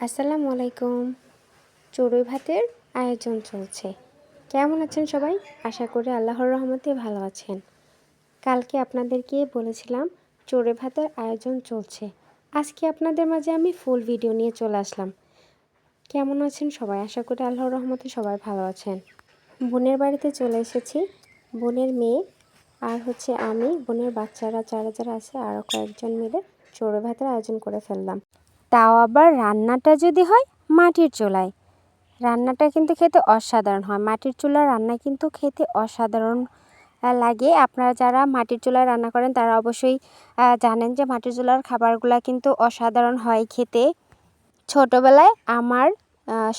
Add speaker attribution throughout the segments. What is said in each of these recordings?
Speaker 1: আসসালামু আলাইকুম। চড়ুই ভাতের আয়োজন চলছে। কেমন আছেন সবাই? আশা করি আল্লাহর রহমতে ভালো আছেন। কালকে আপনাদেরকে বলেছিলাম চড়ুই ভাতের আয়োজন চলছে। আজকে আপনাদের মাঝে আমি ফুল ভিডিও নিয়ে চলে আসলাম। কেমন আছেন সবাই? আশা করি আল্লাহর রহমতে সবাই ভালো আছেন। বোনের বাড়িতে চলে এসেছি। বোনের মেয়ে আর হচ্ছে আমি। বোনের বাচ্চারা, যারা যারা আছে আরও কয়েকজন মিলে চড়ুই ভাতের আয়োজন করে ফেললাম। তাও আবার রান্নাটা যদি হয় মাটির চুলায়। রান্নাটা কিন্তু খেতে অসাধারণ হয়। মাটির চুলার রান্না কিন্তু খেতে অসাধারণ লাগে। আপনারা যারা মাটির চুলায় রান্না করেন, তারা অবশ্যই জানেন যে মাটির চুলার খাবারগুলো কিন্তু অসাধারণ হয় খেতে। ছোটোবেলায় আমার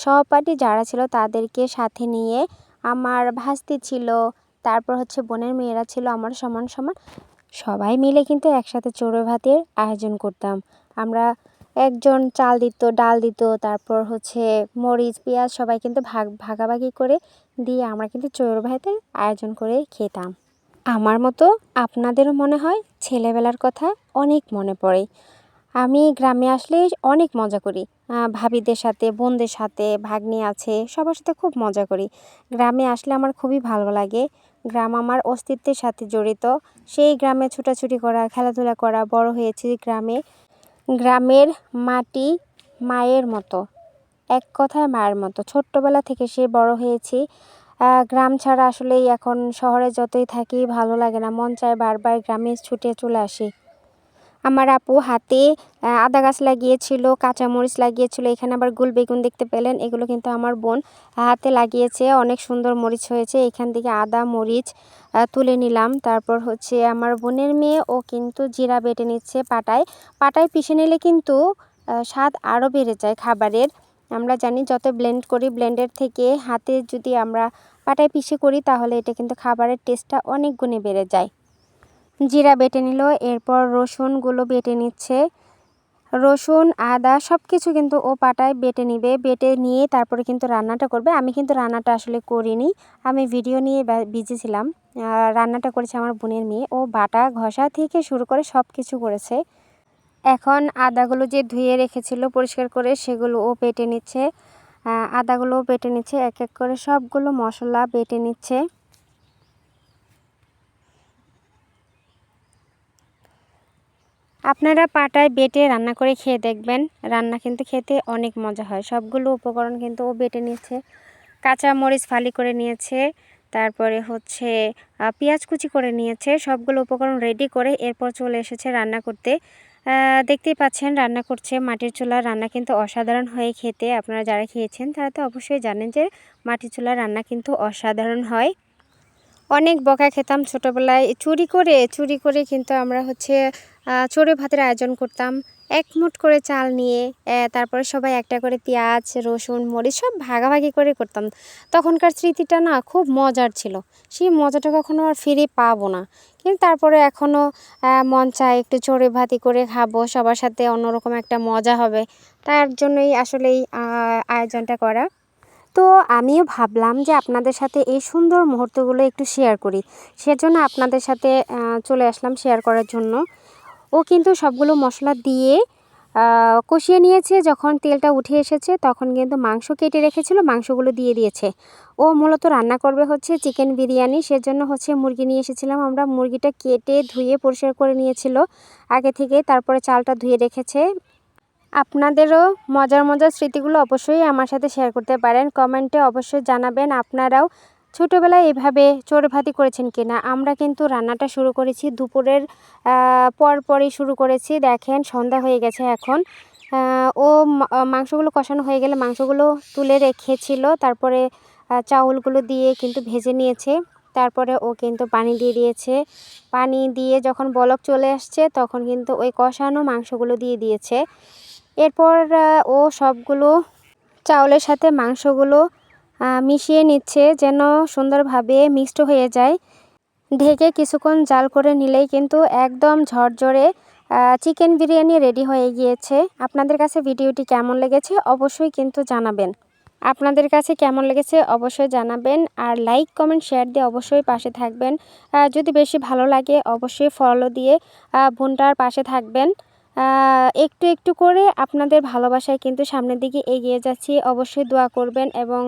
Speaker 1: সহপাঠী যারা ছিল তাদেরকে সাথে নিয়ে আমার ভাস্তি ছিল, তারপর হচ্ছে বোনের মেয়েরা ছিল আমার সমান সমান, সবাই মিলে কিন্তু একসাথে চড়ো ভাতের আয়োজন করতাম। আমরা একজন চাল দিত, ডাল দিত, তারপর হচ্ছে মরিচ, পেঁয়াজ সবাই কিন্তু ভাগ, ভাগাভাগি করে দিয়ে আমরা কিন্তু চোর ভাইতে আয়োজন করে খেতাম। আমার মতো আপনাদেরও মনে হয় ছেলেবেলার কথা অনেক মনে পড়ে। আমি গ্রামে আসলে অনেক মজা করি। ভাবিদের সাথে, বোনদের সাথে ভাগ্নি আছে, সবার সাথে খুব মজা করি। গ্রামে আসলে আমার খুবই ভালো লাগে। গ্রাম আমার অস্তিত্বের সাথে জড়িত। সেই গ্রামে ছুটাছুটি করা, খেলাধুলা করা, বড় হয়েছি গ্রামে। গ্রামের মাটি মায়ের মতো, এক কথায় মায়ের মতো। ছোট্টবেলা থেকে সে বড় হয়েছি। গ্রাম ছাড়া আসলেই এখন শহরে যতই থাকি ভালো লাগে না। মন চায় বারবার গ্রামে ছুটে চলে আসি। আমার আপু হাতে আদা গাছ লাগিয়েছিল, কাঁচামরিচ লাগিয়েছিল, এখানে আবার গুল বেগুন দেখতে পেলেন, এগুলো কিন্তু আমার বোন হাতে লাগিয়েছে, অনেক সুন্দর মরিচ হয়েছে, এখান থেকে আদা, মরিচ তুলে নিলাম, তারপর হচ্ছে আমার বোনের মেয়ে, ও কিন্তু জিরা বেটে নিচ্ছে পাটায় পাটায় পিষে নিলে কিন্তু স্বাদ আরও বেড়ে যায় খাবারের, আমরা জানি যত ব্লেন্ড করি ব্লেন্ডের থেকে হাতে যদি আমরা পাটায় পিষে করি, তাহলে এটা কিন্তু খাবারের টেস্টটা অনেক গুণে বেড়ে যায়। জিরা বেটে নিল, এরপর রসুনগুলো বেটে নিচ্ছে। রসুন, আদা সব কিছু কিন্তু ও পাটায় বেটে নিবে। বেটে নিয়ে তারপরে কিন্তু রান্নাটা করবে। আমি কিন্তু রান্নাটা আসলে করিনি। আমি ভিডিও নিয়ে বিজি ছিলাম। রান্নাটা করেছে আমার বোনের মেয়ে। ও বাটা ঘষা থেকে শুরু করে সব কিছু করেছে। এখন আদাগুলো যে ধুয়ে রেখেছিল পরিষ্কার করে সেগুলো ও বেটে নিচ্ছে। আদাগুলো বেটে নিচ্ছে। এক এক করে সবগুলো মশলা বেটে নিচ্ছে। আপনারা পাটায় বেটে রান্না করে খেয়ে দেখবেন। রান্না কিন্তু খেতে অনেক মজা হয়। সবগুলো উপকরণ কিন্তু ও বেটে নিয়েছে। কাঁচা মরিচ ফালি করে নিয়েছে। তারপরে হচ্ছে পেঁয়াজ কুচি করে নিয়েছে। সবগুলো উপকরণ রেডি করে এরপর চলে এসেছে রান্না করতে। দেখতেই পাচ্ছেন, রান্না করছে। মাটির চুলার রান্না কিন্তু অসাধারণ হয়ে খেতে। আপনারা যারা খেয়েছেন, তারা তো অবশ্যই জানেন যে মাটির চুলার রান্না কিন্তু অসাধারণ হয়। অনেক বকা খেতাম ছোটোবেলায়। চুরি করে চুরি করে কিন্তু আমরা হচ্ছে চোরে ভাতের আয়োজন করতাম। এক মুঠ করে চাল নিয়ে তারপরে সবাই একটা করে পেঁয়াজ, রসুন, মরিচ সব ভাগাভাগি করে করতাম। তখনকার স্মৃতিটা না খুব মজার ছিল। সেই মজাটা কখনো আর ফিরে পাবো না। কিন্তু তারপরে এখনও মন চায় একটু চড়ে ভাতি করে খাব, সবার সাথে অন্যরকম একটা মজা হবে। তার জন্যই আসলে এই আয়োজনটা করা। তো আমিও ভাবলাম যে আপনাদের সাথে এই সুন্দর মুহূর্তগুলো একটু শেয়ার করি। সেজন্য আপনাদের সাথে চলে আসলাম শেয়ার করার জন্য। ও কিন্তু সবগুলো মশলা দিয়ে কষিয়ে নিয়েছে। যখন তেলটা উঠে এসেছে, তখন কিন্তু মাংস কেটে রেখেছিল, মাংসগুলো দিয়ে দিয়েছে। ও মূলত রান্না করবে হচ্ছে চিকেন বিরিয়ানি। সেজন্য হচ্ছে মুরগি নিয়ে এসেছিলাম। আমরা মুরগিটা কেটে ধুয়ে পরিষ্কার করে নিয়েছিল। আগে থেকে তারপরে চালটা ধুয়ে রেখেছে। আপনাদেরও মজার মজার স্মৃতিগুলো অবশ্যই আমার সাথে শেয়ার করতে পারেন। কমেন্টে অবশ্যই জানাবেন আপনারাও ছোটোবেলায় এভাবে ভাতি করেছেন কিনা। আমরা কিন্তু রান্নাটা শুরু করেছি দুপুরের পর পরই শুরু করেছি। দেখেন, সন্ধ্যা হয়ে গেছে এখন। ও মাংসগুলো কষানো হয়ে গেলে মাংসগুলো তুলে রেখেছিল। তারপরে চাউলগুলো দিয়ে কিন্তু ভেজে নিয়েছে। তারপরে ও কিন্তু পানি দিয়ে দিয়েছে। পানি দিয়ে যখন বলক চলে আসছে, তখন কিন্তু ওই কষানো মাংসগুলো দিয়ে দিয়েছে। এরপর ও সবগুলো চাউলের সাথে মাংসগুলো মিশিয়ে নিচ্ছে যেন সুন্দরভাবে মিক্সড হয়ে যায়। ঢেকে কিছুক্ষণ জাল করে নিলেই কিন্তু একদম ঝরঝরে চিকেন বিরিয়ানি রেডি হয়ে গিয়েছে। আপনাদের কাছে ভিডিওটি কেমন লেগেছে অবশ্যই কিন্তু জানাবেন। আপনাদের কাছে কেমন লেগেছে অবশ্যই জানাবেন আর লাইক, কমেন্ট, শেয়ার দিয়ে অবশ্যই পাশে থাকবেন। যদি বেশি ভালো লাগে অবশ্যই ফলো দিয়ে বোনটার পাশে থাকবেন। একটু একটু করে আপনাদের ভালোবাসায় কিন্তু সামনের দিকে এগিয়ে যাচ্ছি। অবশ্যই দোয়া করবেন এবং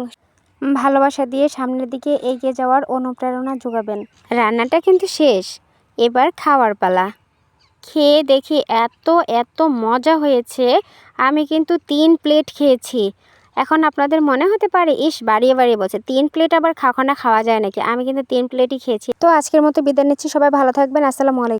Speaker 1: ভালোবাসা দিয়ে সামনের দিকে এগিয়ে যাওয়ার অনুপ্রেরণা যোগাবেন। রান্নাটা কিন্তু শেষ। এবার খাওয়ার পালা। খেয়ে দেখি এত এত মজা হয়েছে। আমি কিন্তু তিন প্লেট খেয়েছি। এখন আপনাদের মনে হতে পারে, ইস, বাড়িয়ে বাড়িয়ে বলছে, তিন প্লেট আবার খাওয়াখানা খাওয়া যায় নাকি? আমি কিন্তু তিন প্লেটই খেয়েছি। তো আজকের মতো বিদায় নিচ্ছি। সবাই ভালো থাকবেন। আসসালামু আলাইকুম।